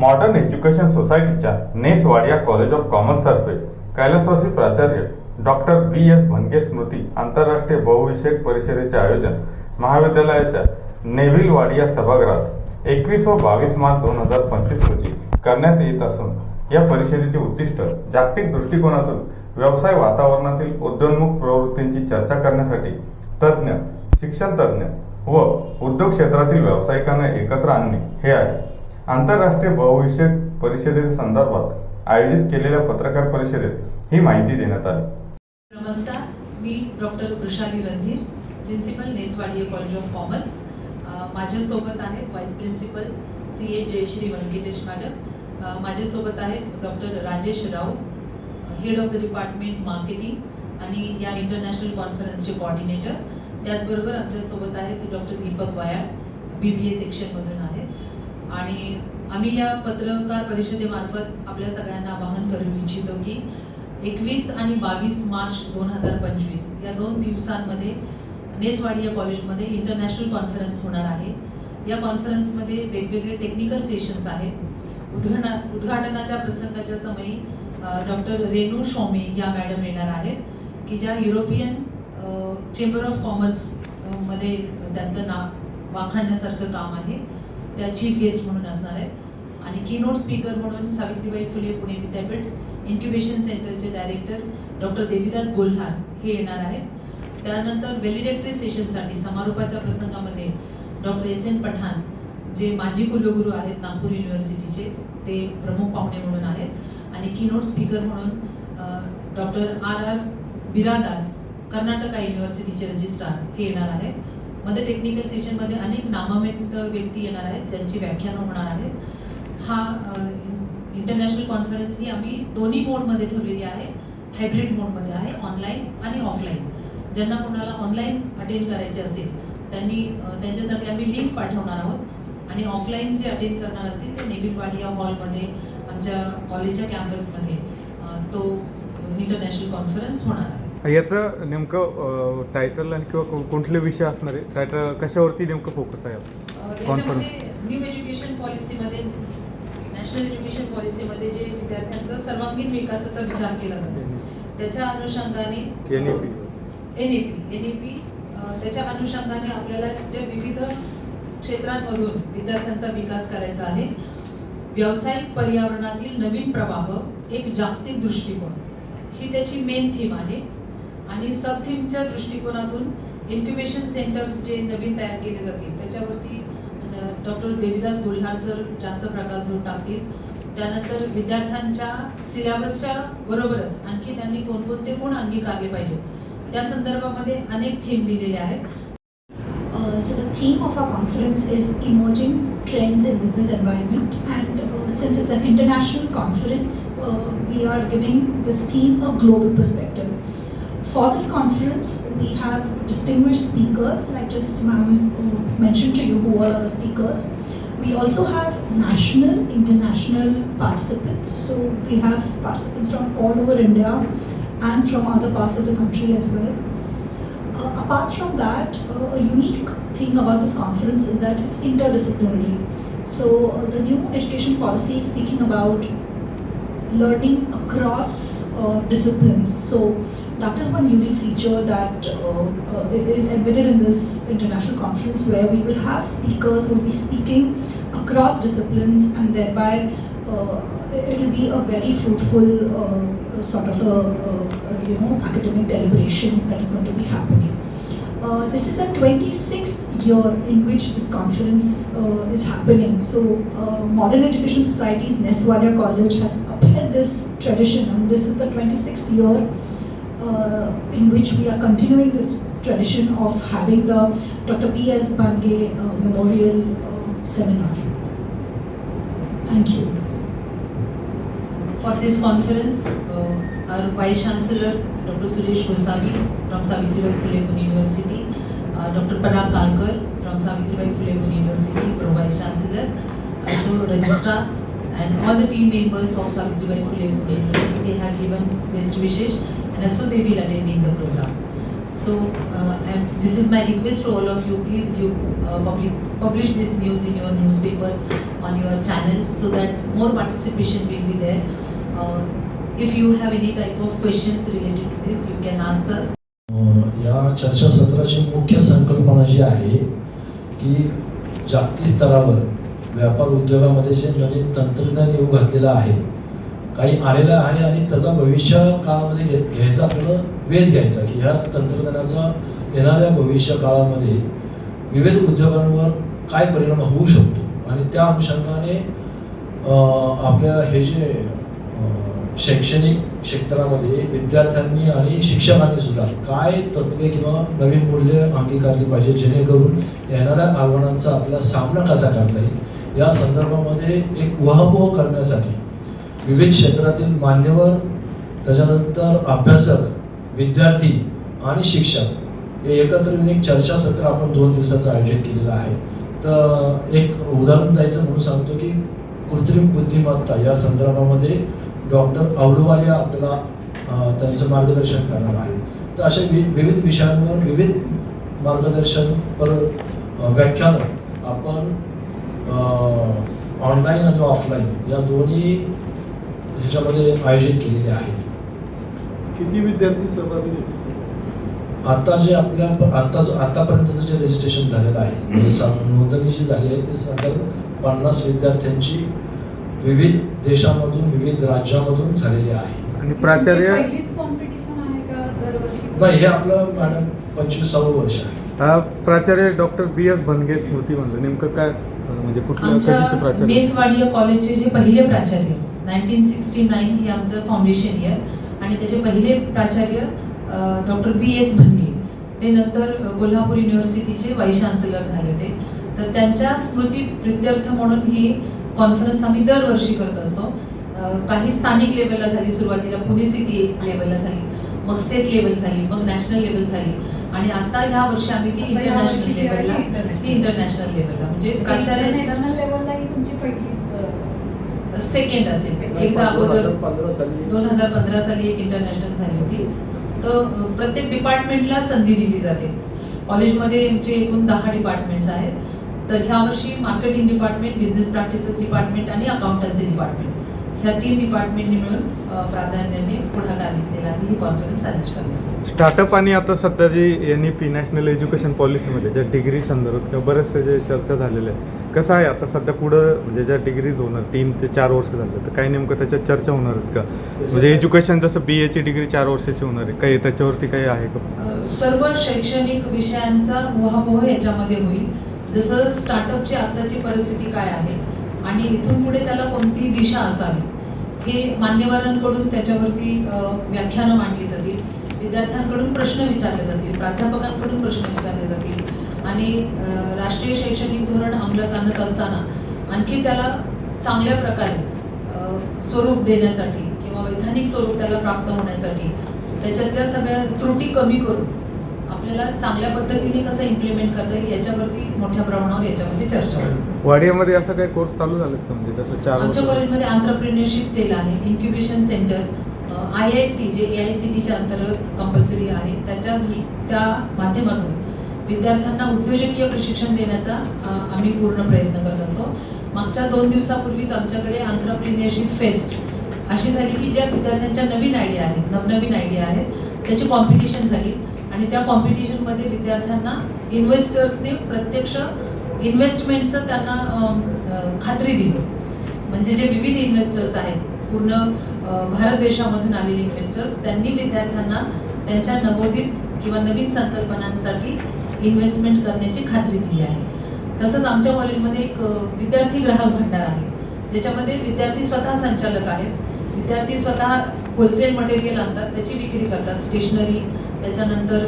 Modern education सोसायटीच्या नेसवाड या college of commerce तर्फे कैलासवासी प्राचार्य डॉक्टर बी एस भनगे स्मृती आंतरराष्ट्रीय बहुविषयक परिषदेचे आयोजन महाविद्यालयाच्या नेव्हिल वाडिया सभागृहात एकवीस व बावीस मार्च दोन हजार पंचवीस रोजी करण्यात येत असून या परिषदेचे उद्दिष्ट जागतिक दृष्टिकोनातून व्यवसाय वातावरणातील उद्योन्मुख प्रवृत्तींची चर्चा करण्यासाठी तज्ज्ञ शिक्षण तज्ज्ञ व उद्योग क्षेत्रातील व्यावसायिकांना एकत्र आणणे हे आहे. आंतरराष्ट्रीय बहुविषयक परिषदेच्या संदर्भात आयोजित केलेल्या पत्रकार परिषदेत ही माहिती देण्यात आली. नमस्कार मी doctor Vrushali Randhir principal Ness Wadia college of commerce. माझ्यासोबत आहेत vice principal C A Jayashree Venkatesh madam. माझ्यासोबत आहेत doctor Rajesh Raut head of the department marketing आणि या इंटरनॅशनल कॉन्फरन्सचे कॉर्डिनेटर. त्याचबरोबर आमच्यासोबत आहेत डॉक्टर दीपक वायाळ बी बी ए सेक्शनमधून आहेत. आणि आम्ही या पत्रकार परिषदेमार्फत आपल्या सगळ्यांना आवाहन करू इच्छितो की एकवीस आणि बावीस मार्च दोन हजार पंचवीस या दोन दिवसांमध्ये नेसवाडिया कॉलेजमध्ये इंटरनॅशनल कॉन्फरन्स होणार आहे. या कॉन्फरन्समध्ये वेगवेगळे टेक्निकल सेशन्स आहेत. उद्घाटना उद्घाटनाच्या प्रसंगाच्या समयी डॉक्टर रेणू शोमे या मॅडम येणार आहेत की ज्या युरोपियन चेंबर ऑफ कॉमर्समध्ये त्यांचं नाव वाखाणण्यासारखं काम आहे. त्या चीफ गेस्ट म्हणून असणार आहेत. आणि कीनोट स्पीकर म्हणून सावित्रीबाई फुले पुणे विद्यापीठ इन्क्युबेशन सेंटरचे डायरेक्टर डॉक्टर देवीदास गोल्हार हे येणार आहेत. त्यानंतर व्हॅलिडेटरी सेशनसाठी समारोपाच्या प्रसंगामध्ये डॉक्टर एस एन पठाण जे माजी कुलगुरू आहेत नागपूर युनिव्हर्सिटीचे ते प्रमुख पाहुणे म्हणून आहेत. आणि कीनोट स्पीकर म्हणून doctor R R Biradar Karnataka युनिव्हर्सिटीचे registrar हे येणार आहेत. मध्ये टेक्निकल सेशनमध्ये अनेक नामांकित व्यक्ती येणार आहेत ज्यांची व्याख्यानं होणार आहेत. हा इंटरनॅशनल कॉन्फरन्स ही आम्ही दोन्ही मोडमध्ये ठेवलेली आहे. हायब्रिड मोडमध्ये आहे ऑनलाईन आणि ऑफलाईन ज्यांना कोणाला ऑनलाईन अटेंड करायचे असेल त्यांनी त्यांच्यासाठी आम्ही लिंक पाठवणार आहोत. आणि ऑफलाईन जे अटेंड करणार असतील ते नेबिलवाडिया हॉलमध्ये आमच्या कॉलेजच्या कॅम्पसमध्ये तो इंटरनॅशनल कॉन्फरन्स होणार आहे. याचं नेमकं टायटल आणि किंवा कुठले विषय असणार आहे? टायटल कशावरती नेमकं फोकस आहे? कॉन्फरन्स न्यू एज्युकेशन पॉलिसीमध्ये नॅशनल एज्युकेशन पॉलिसीमध्ये जे विद्यार्थ्यांचा सर्वांगीण विकासाचा विचार केला जातो. त्याच्या अनुषंगाने N E P N P N A P त्याच्या अनुषंगाने आपल्याला ज्या विविध क्षेत्रांमधून विद्यार्थ्यांचा विकास करायचा आहे व्यावसायिक पर्यावरणातील नवीन प्रवाह एक जागतिक दृष्टिकोन. ही त्याची मेन थीम आहे. आणि सब थीमच्या दृष्टिकोनातून इन्क्युबेशन सेंटर्स जे नवीन तयार केले जातील त्याच्यावरती डॉक्टर देवीदास गोल्हाळ सर जास्त प्रकाश होऊन टाकतील. त्यानंतर विद्यार्थ्यांच्या सिलेबसच्या बरोबरच आणखी त्यांनी कोणकोणते कोण अंगीकारले पाहिजेत त्या संदर्भामध्ये अनेक थीम दिलेले आहेत. So the theme of a conference is emerging trends in business environment and since it's a international conference we are giving this theme a global perspective for this conference we have distinguished speakers like just mentioned to you who are the speakers we also have national international participants so we have participants from all over india and from other parts of the country as well uh, apart from that, uh, a unique thing about this conference is that it's interdisciplinary. So, uh, the new education policy is speaking about learning across uh, disciplines. So, that is one unique feature that uh, uh, is embedded in this international conference where we will have speakers who will be speaking across disciplines and thereby uh, it will be a very fruitful uh, sort of a, uh, you know academic deliberation that is going to be happening. Uh, this is a 26th year in which this conference is happening. So, Modern Education Society's Neswadia College has upheld this tradition, and this is the 26th year in which we are continuing this tradition of having the Dr. P.S. Bange uh, Memorial uh, Seminar. Thank you. For this conference, uh, our Vice Chancellor, Dr. Suresh Goswami from Savitribai Phule Pune University, uh, Dr. Parag Kalkar from Savitribai Phule Pune University, Pro Vice Chancellor, also Registrar, and all the team members of Savitribai Phule Pune University, they have given best wishes That's also they will attend in the program. So, uh, and this is my request to all of you, please give, uh, public, publish this news in your newspaper, on your channels, so that more participation will be there. Uh, If you have any type of questions related to this, you can ask us. Um, या चर्चासत्राची मुख्य संकल्पना जी आहे की जागतिक स्तरावर व्यापार उद्योगामध्ये जे नवीन तंत्रज्ञान येऊ घातलेलं आहे काही आलेलं आहे आणि त्याचा भविष्य काळामध्ये घे घ्यायचा आपल्याला वेध घ्यायचा की ह्या तंत्रज्ञानाचा येणाऱ्या भविष्य काळामध्ये विविध उद्योगांवर काय परिणाम होऊ शकतो? आणि त्या अनुषंगाने आपल्या हे जे शैक्षणिक क्षेत्रामध्ये विद्यार्थ्यांनी आणि शिक्षकांनी सुद्धा काय तत्वे किंवा नवीन मूल्य अंगीकारली पाहिजे जेणेकरून येणाऱ्या आव्हानांचा आपला सामना कसा करता येईल? या संदर्भामध्ये एक उहापोह करण्यासाठी विविध क्षेत्रातील मान्यवर त्याच्यानंतर अभ्यासक विद्यार्थी आणि शिक्षक हे एकत्र येऊन एक चर्चासत्र आपण दोन दिवसाचं आयोजित केलेलं आहे. तर एक उदाहरण द्यायचं म्हणून सांगतो की कृत्रिम बुद्धिमत्ता या संदर्भामध्ये डॉक्टर अवलुवालिया आपल्याला त्यांचं मार्गदर्शन करणार आहे तर अशा वि विविध विषयांवर विविध मार्गदर्शन पर व्याख्यानं आपण ऑनलाईन आणि ऑफलाईन या दोन्ही ह्याच्यामध्ये आयोजित केलेले आहेत. किती विद्यार्थी सहभागी आता जे आपल्या आता आतापर्यंतचं जे रजिस्ट्रेशन झालेलं आहे म्हणजे सा- नोंदणी जी झाली आहे ती साधारण पन्नास विद्यार्थ्यांची विविध देशामधून विविध राज्यामधून झालेली आहे. आणि प्राचार्य? तुमची पहिलीच कॉम्पिटिशन आहे का दरवर्षी? नाही हे आपलं मॅडम पंचवीसावं वर्ष आहे. प्राचार्य डॉक्टर बी एस भनगे स्मृती म्हणलं. नेमकं काय म्हणजे कुठल्या कधीचे प्राचार्य? नेसवाडिया कॉलेजचे जे पहिले प्राचार्य. नाईन्टीन सिक्स्टी नाईन हे आमचं फाउंडेशन इयर आणि त्याचे पहिले प्राचार्य डॉक्टर बी एस भंगे ते नंतर कोल्हापूर युनिव्हर्सिटीचे वाईस चान्सलर झाले ते. तर त्यांच्या स्मृती प्रित्यर्थ म्हणून ही कॉन्फरन्स आम्ही दरवर्षी करत असतो. काही स्थानिक लेवलला झाली सुरुवातीला पुणे सिटी लेवलला झाली मग स्टेट लेवल झाली मग नॅशनल लेवल झाली. आणि आता ह्या वर्षी आम्ही ती इंटरनॅशनल लेवलला ती इंटरनॅशनल लेवलला म्हणजे प्राचार्यांच्या नॅशनल लेवलला ही तुमची पहिलीच अं, सेकंड असेल. एकदा दोन अगोदर हजार पंधरा साली. दोन हजार पंधरा साली एक इंटरनॅशनल झाली होती. तर प्रत्येक डिपार्टमेंटला संधी दिली जाते. कॉलेजमध्ये आमचे एकूण दहा डिपार्टमेंट्स आहेत. तर ह्या वर्षी marketing department business practices department आणि अकाउंटन्सी डिपार्टमेंट ह्या तीन डिपार्टमेंटनी मिळून प्राधान्याने पुढाकार घेतलेला आहे. ही कॉन्फरन्स अरेंज करण्यासाठी. स्टार्टअप आणि आता सध्या जी N E P national education पॉलिसीमध्ये ज्या डिग्री संदर्भात किंवा बरेचसे जे चर्चा झालेल्या आहेत कसं आहे आता सध्या पुढं म्हणजे ज्या डिग्रीज होणार तीन ते चार वर्ष झाले तर काही नेमकं त्याच्यात चर्चा होणार आहेत का? म्हणजे एज्युकेशन जसं बी एची डिग्री चार वर्षाची होणार आहे काही त्याच्यावरती काही आहे का? सर्व शैक्षणिक विषयांचा उहापोह याच्यामध्ये होईल. जसं स्टार्टअपची आताची परिस्थिती काय आहे आणि इथून पुढे त्याला कोणती दिशा असावी हे मान्यवरांकडून त्याच्यावरती व्याख्यानं मांडली जातील. विद्यार्थ्यांकडून प्रश्न विचारले जातील. प्राध्यापकांकडून प्रश्न विचारले जातील. आणि राष्ट्रीय शैक्षणिक धोरण अंमलात आणत असताना आणखी त्याला चांगल्या प्रकारे स्वरूप देण्यासाठी किंवा वैधानिक स्वरूप त्याला प्राप्त होण्यासाठी त्याच्यातल्या सगळ्या त्रुटी कमी करून आपल्याला चांगल्या पद्धतीने कसं इम्प्लिमेंट करता येईल याच्यावरती मोठ्या प्रमाणावर याच्यामध्ये चर्चा होईल. वाडियामध्ये असं काही कोर्स चालू झालेत का म्हणजे जसं चार आमच्या वर्ष कॉलेजमध्ये आंतरप्रिन्युअरशिप सेल आहे incubation centre I I C जे ए आय सी टीच्या अंतर्गत कंपल्सरी आहे त्याच्या दृष्- त्या माध्यमातून विद्यार्थ्यांना उद्योजकीय प्रशिक्षण देण्याचा अ, आम्ही पूर्ण प्रयत्न करत असतो. मागच्या दोन दिवसापूर्वीच आमच्याकडे आंतरप्रिन्युअरशिप फेस्ट अशी झाली की ज्या विद्यार्थ्यांच्या नवीन आयडिया आहेत नवनवीन आयडिया आहेत त्याची कॉम्पिटिशन झाली. आणि त्या कॉम्पिटिशनमध्ये विद्यार्थ्यांना इन्व्हेस्टर्सने प्रत्यक्ष इन्व्हेस्टमेंटचं त्यांना खात्री दिली. म्हणजे जे विविध इन्व्हेस्टर्स आहेत पूर्ण भारत देशामधून आलेले इन्व्हेस्टर्स त्यांनी विद्यार्थ्यांना त्यांच्या नवोदित किंवा नवीन संकल्पनांसाठी इन्व्हेस्टमेंट करण्याची खात्री दिली आहे. तसंच आमच्या कॉलेजमध्ये एक विद्यार्थी ग्राहक भांडार आहे. ज्याच्यामध्ये विद्यार्थी स्वतः संचालक आहेत. विद्यार्थी स्वतः होलसेल मटेरियल आणतात त्याची विक्री करतात. स्टेशनरी त्याच्यानंतर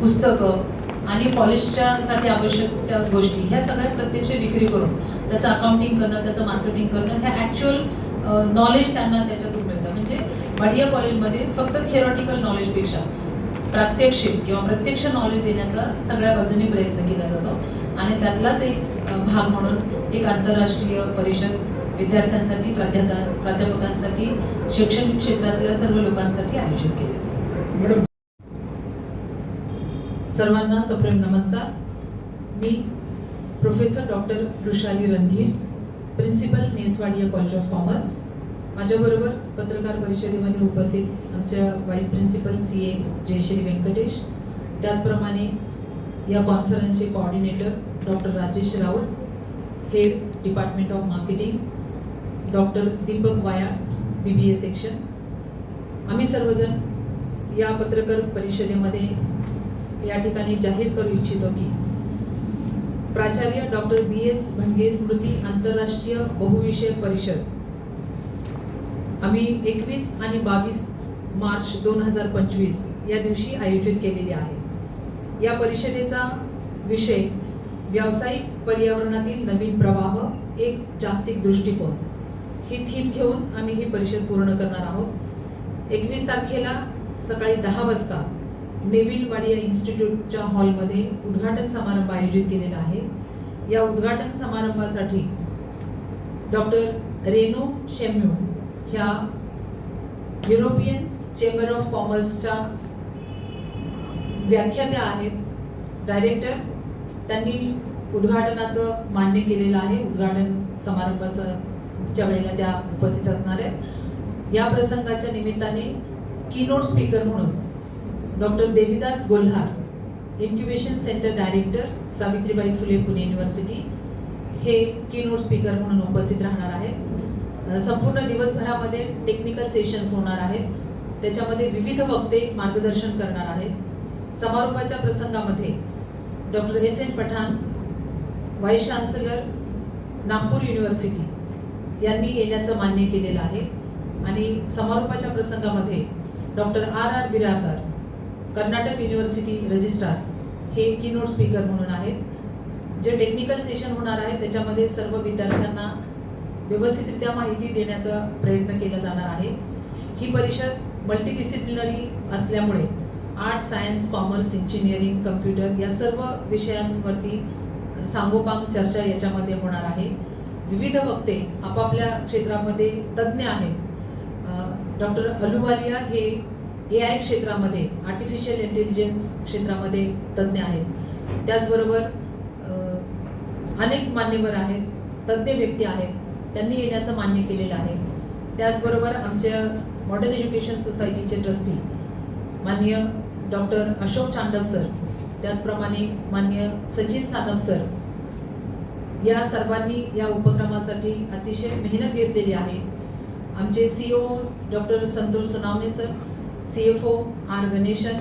पुस्तकं आणि कॉलेजच्या साठी आवश्यक त्या गोष्टी ह्या सगळ्या प्रत्यक्ष विक्री करून त्याचं अकाउंटिंग करणं त्याचं मार्केटिंग करणं ह्या ॲक्च्युअल नॉलेज त्यांना त्याच्यातून मिळतं. म्हणजे वाडिया कॉलेजमध्ये फक्त थिअरॉटिकल नॉलेजपेक्षा प्रात्यक्षिक किंवा प्रत्यक्ष नॉलेज देण्याचा सगळ्या बाजूने प्रयत्न केला जातो. आणि त्यातलाच एक भाग म्हणून एक आंतरराष्ट्रीय परिषद विद्यार्थ्यांसाठी प्राध्यापकांसाठी शैक्षणिक क्षेत्रातल्या सर्व लोकांसाठी आयोजित केले. मॅडम सर्वांना सप्रेम नमस्कार. मी professor doctor Vrushali Randhir principal Ness Wadia college of commerce. माझ्याबरोबर पत्रकार परिषदेमध्ये उपस्थित आमच्या vice principal C A Jayashree Venkatesh त्याचप्रमाणे या कॉन्फरन्सचे coordinator doctor Rajesh Raut head department of marketing doctor Deepak Waya B B A section आम्ही सर्वजण या पत्रकार परिषदेमध्ये या ठिकाणी जाहीर करू इच्छितो मी. प्राचार्य डॉक्टर बी एस भंगे स्मृती आंतरराष्ट्रीय बहुविषयक परिषद. आम्ही एकवीस आणि बावीस मार्च दोन हजार पंचवीस या दिवशी आयोजित केलेली आहे. या परिषदेचा विषय व्यावसायिक पर्यावरणातील नवीन प्रवाह एक जागतिक दृष्टिकोन. ही थीम घेऊन आम्ही ही परिषद पूर्ण करणार आहोत. एकवीस तारखेला सकाळी दहा वाजता नेव्हिल वाडिया इन्स्टिट्यूटच्या हॉलमध्ये उद्घाटन समारंभ आयोजित केलेला आहे. या उद्घाटन समारंभासाठी डॉक्टर रेनो शेम्यू ह्या युरोपियन चेंबर ऑफ कॉमर्सच्या व्याख्यात्या आहेत. डायरेक्टर त्यांनी उद्घाटनाचं मान्य केलेलं आहे. उद्घाटन समारंभाच्या वेळेला त्या उपस्थित असणार आहेत. या प्रसंगाच्या निमित्ताने कीनोट स्पीकर म्हणून doctor Devidas Golhar incubation centre director Savitribai Phule Pune university हे कीनोट स्पीकर म्हणून उपस्थित राहणार आहेत. संपूर्ण दिवसभरामध्ये टेक्निकल सेशन्स होणार आहेत. त्याच्यामध्ये विविध वक्ते मार्गदर्शन करणार आहेत. समारोपाच्या प्रसंगामध्ये doctor S N Pathan vice chancellor Nagpur university यांनी येण्याचं मान्य केलेलं आहे. आणि समारोपाच्या प्रसंगामध्ये doctor R R Birarkar Karnataka university registrar हे कीनोट स्पीकर म्हणून आहेत. जे टेक्निकल सेशन होणार आहे त्याच्यामध्ये सर्व विद्यार्थ्यांना व्यवस्थितरित्या माहिती देण्याचा प्रयत्न केला जाणार आहे. ही परिषद मल्टीडिसिप्लिनरी असल्यामुळे art science commerce engineering computer या सर्व विषयांवरती सांगोपांग चर्चा याच्यामध्ये होणार आहे. विविध वक्ते आपापल्या क्षेत्रामध्ये तज्ज्ञ आहेत. डॉक्टर अलुवालिया हे ए आय क्षेत्रामध्ये आर्टिफिशियल इंटेलिजन्स क्षेत्रामध्ये तज्ज्ञ आहेत. त्याचबरोबर अनेक मान्यवर आहेत तज्ज्ञ व्यक्ती आहेत त्यांनी येण्याचं मान्य केलेलं आहे. त्याचबरोबर आमच्या मॉडर्न एज्युकेशन सोसायटीचे ट्रस्टी मान्य डॉक्टर अशोक चांडव सर त्याचप्रमाणे मान्य सचिन सानप सर या सर्वांनी या उपक्रमासाठी अतिशय मेहनत घेतलेली आहे. आमचे C O doctor Santosh Sonawane sir C F O R Ganesan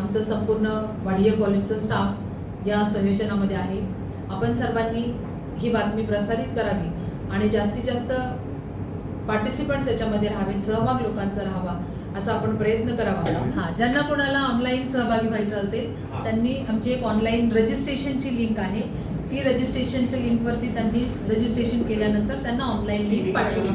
आमचं संपूर्ण वाडिया कॉलेजचं स्टाफ या संयोजनामध्ये आहे. आपण सर्वांनी ही बातमी प्रसारित करावी आणि जास्तीत जास्त पार्टिसिपंट्स याच्यामध्ये राहावेत सहभाग लोकांचा राहावा असा आपण प्रयत्न करावा. हा ज्यांना कोणाला ऑनलाईन सहभागी व्हायचं असेल त्यांनी आमची एक ऑनलाईन रजिस्ट्रेशनची लिंक आहे. ती रजिस्ट्रेशनच्या लिंकवरती त्यांनी रजिस्ट्रेशन केल्यानंतर त्यांना ऑनलाईन लिंक पाठवली